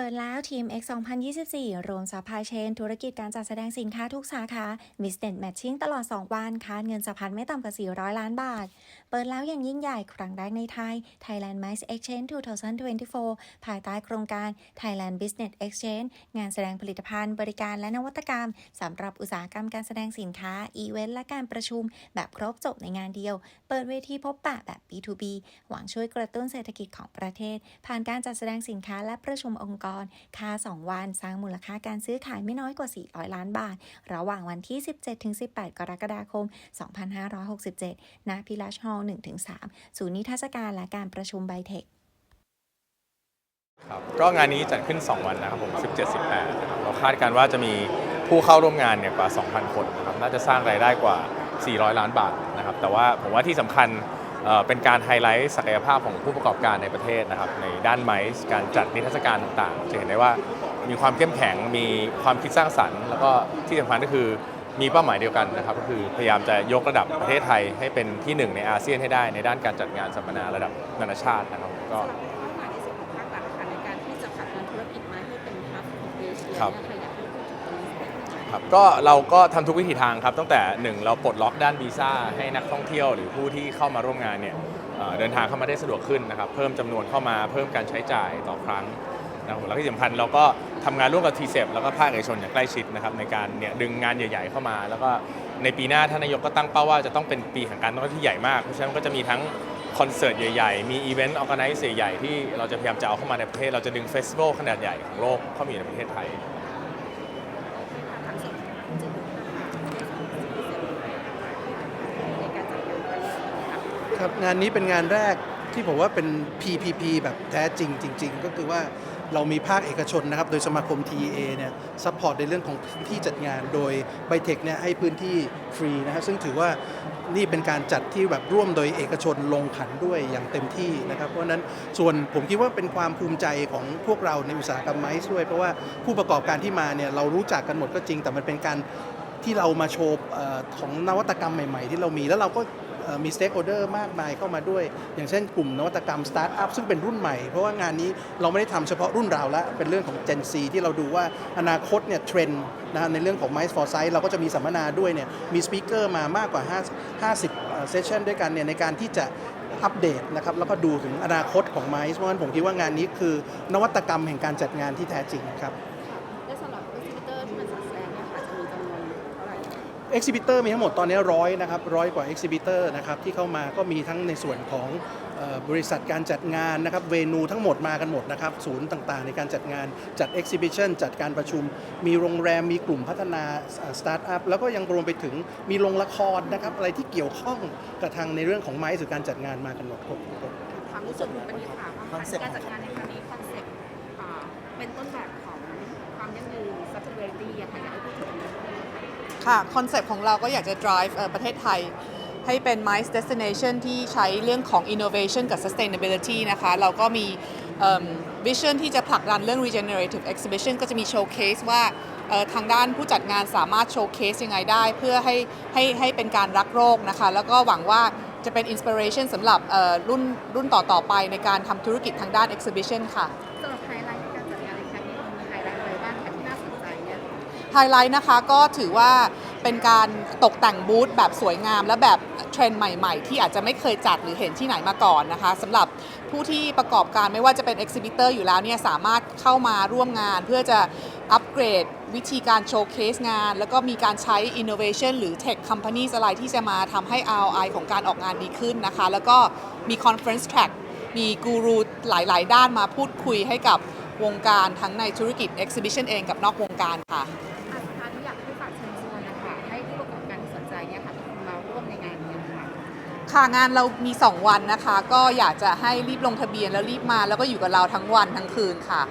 เปิดแล้วทีม X 2024 รวมซัพพลายเชน ธุรกิจการจัดแสดงสินค้าทุกสาขา Business Matching ตลอด 2 วันคาเงินสะพัดไม่ต่ำกว่า 400 ล้านบาท เปิดแล้วอย่างยิ่งใหญ่ครั้งแรกในไทย Thailand Mice Exchange 2024 ภายใต้โครงการ Thailand Business Exchange งานแสดงผลิตภัณฑ์ บริการและนวัตกรรมสำหรับอุตสาหกรรมการแสดงสินค้า อีเวนต์และการประชุม แบบครบจบในงานเดียว เปิดเวทีพบปะแบบ B2B หวังช่วยกระตุ้นเศรษฐกิจของประเทศ ผ่านการจัดแสดงสินค้าและประชุมองค์กรค่า 2 วันสร้างมูลค่าการซื้อขายไม่น้อยกว่า 400 ล้านบาท ระหว่างวันที่ 17-18 กรกฎาคม 2567 ณ พิลาชฮอล์1-3 ศูนย์นิทรรศการและการประชุมไบเทคครับก็งานนี้จัดขึ้น 2 วันนะครับผม 17-18นะครับเราคาดการณ์ว่าจะมีผู้เข้าร่วมงานเนี่ยกว่า 2,000 คนนะครับน่าจะสร้างรายได้กว่า 400 ล้านบาทนะครับแต่ว่าผมว่าที่สำคัญ เอ่อเป็นการไฮไลท์ศักยภาพของผู้ประกอบการในประเทศนะครับในด้านไม้การจัดนิทรรศการต่างๆ จะเห็นได้ว่ามีความเข้มแข็งมีความคิดสร้างสรรค์ แล้วก็ที่สำคัญก็คือมีเป้าหมายเดียวกันนะครับก็คือพยายามจะยกระดับประเทศไทยให้เป็นที่หนึ่งในอาเซียนให้ได้ในด้านการจัดงานสัมมนาระดับนานาชาตินะครับก็สำหรับเป้าหมายในส่วนของภาครัฐนะคะในการที่จะผลักดันธุรกิจไม้ให้เป็นฮับของเอเชียครับเนี่ยค่ะ ครับก็เราก็ทำทุกวิถีทางครับ ตั้งแต่หนึ่งเราปลดล็อกด้านวีซ่าให้นักท่องเที่ยว หรือผู้ที่เข้ามาร่วมงานเนี่ยเดินทางเข้ามาได้สะดวกขึ้นนะครับเพิ่มจำนวนเข้ามาเพิ่มการใช้จ่ายต่อครั้งนะครับแล้วที่สำคัญเราก็ทำงานร่วมกับทีเซแล้วก็ภาคเอกชนอย่างใกล้ชิดนะครับในการเนี่ยดึงงานใหญ่ ๆ เข้ามา แล้วก็ในปีหน้าท่านนายกก็ตั้งเป้าว่าจะต้องเป็นปีแห่งการท่องเที่ยวที่ใหญ่มากเพราะฉะนั้นก็จะมีทั้งคอนเสิร์ตใหญ่ๆ มีอีเวนต์ออแกไนซ์ใหญ่ๆที่เราจะพยายามจะเอาเข้ามาในประเทศ เราจะดึงเฟสติวัลขนาดใหญ่ของโลกเข้ามาอยู่ในประเทศไทย ทางส่วนของคุณจะดูนะคะในการจัดงานครั้งนี้ ครับงานนี้เป็นงานแรกที่ผมว่าเป็น PPP แบบแท้จริงจริง ๆ ก็คือว่าเรามีภาคเอกชนนะครับโดยสมาคม TEA เนี่ยซัพพอร์ตในเรื่องของพื้นที่จัดงานโดยไบเทคเนี่ยให้พื้นที่ฟรีนะครับซึ่งถือว่านี่เป็นการจัดที่แบบร่วมโดยเอกชนลงขันด้วยอย่างเต็มที่นะครับเพราะฉะนั้นส่วนผมคิดว่าเป็นความภูมิใจของพวกเราในอุตสาหกรรมไม้ด้วย เพราะว่าผู้ประกอบการที่มาเนี่ยเรารู้จักกันหมดก็จริง แต่มันเป็นการ ที่เรามาโชว์ของนวัตกรรมใหม่ ๆ ที่เรามีแล้วเราก็มีสเต็กโฮเดอร์มากมายเข้ามาด้วย อย่างเช่นกลุ่มนวัตกรรมสตาร์ทอัพซึ่งเป็นรุ่นใหม่ เพราะว่างานนี้เราไม่ได้ทำเฉพาะรุ่นเราแล้วเป็นเรื่องของ Gen Z ที่เราดูว่าอนาคตเนี่ยเทรนด์นะฮะในเรื่องของ Mice for Sight เราก็จะมีสัมมนาด้วยเนี่ยมีสปีกเกอร์มามากกว่า 50เซสชันด้วยกันเนี่ยในการที่จะอัปเดตนะครับแล้วก็ดูถึงอนาคตของ Mice เพราะฉะนั้นผมคิดว่างานนี้คือ นวัตกรรมแห่งการจัดงานที่แท้จริงครับ เอ็กซิบิเตอร์มีทั้งหมดตอนนี้ร้อยนะครับร้อยกว่าเอ็กซิบิเตอร์นะครับที่เข้ามาก็มีทั้งในส่วนของเอ่อบริษัทการจัดงานนะครับเวนูทั้งหมดมากันหมดนะครับศูนย์ต่างๆ ในการจัดงานจัดเอ็กซิบิชันจัดการประชุม มีโรงแรมมีกลุ่มพัฒนาสตาร์ทอัพแล้วก็ยังรวมไปถึงมีโรงละครนะครับอะไรที่เกี่ยวข้องกับทางในเรื่องของไม้หรือการจัดงานมากันหมดครบครบถามในส่วนของประเด็นค่ะว่าการจัดงานในครั้งนี้คอนเซ็ปต์อ่าเป็นต้นแบบของความยั่งยืน sustainability อะค่ะอยากให้พูดถึง ค่ะคอนเซปต์ของเราก็อยากจะ drive ประเทศไทย ให้เป็น MICE destination ที่ใช้เรื่องของ innovation กับ sustainability นะคะ เราก็มีวิชั่นที่จะผลักดันเรื่อง regenerative exhibition ก็จะมีโชว์เคสว่าทางด้านผู้จัดงานสามารถโชว์เคสยังไงได้ เพื่อให้ให้ให้เป็นการรักโรคนะคะ แล้วก็หวังว่าจะเป็น inspiration สำหรับเอ่อรุ่นรุ่นต่อ ๆ ไปในการทำธุรกิจทางด้าน exhibition ค่ะ ไฮไลท์นะคะก็ถือว่าเป็นการตกแต่งบูธแบบสวยงาม และแบบเทรนด์ใหม่ๆ ที่อาจจะไม่เคยจัดหรือเห็นที่ไหนมาก่อนนะคะสำหรับผู้ที่ประกอบการไม่ว่าจะเป็น e อ h ซิบิเตอร์อยู่แล้วเนี่ยสามารถเข้ามาร่วมงานเพื่อจะอัปเกรดวิธีการโชว์เคสงาน แล้วก็มีการใช้ innovation หรือ tech companies อะไรที่จะมาทำให้ ROI ของการออกงานดีขึ้นนะคะ แล้วก็มี conference track มีกูรูหลาย ๆ ด้านมาพูดคุยให้กับ วงการทั้งในธุรกิจ exhibition เองกับนอกวงการค่ะอาสุดท้ายที่อยากให้ฝากเชิญชวนนะคะให้ผู้ประกอบการที่สนใจเนี่ยค่ะมาร่วมในงานนี้ค่ะค่ะงานเรามี 2 วันนะคะ ก็อยากจะให้รีบลงทะเบียนแล้วรีบมาแล้วก็อยู่กับเราทั้งวันทั้งคืนค่ะ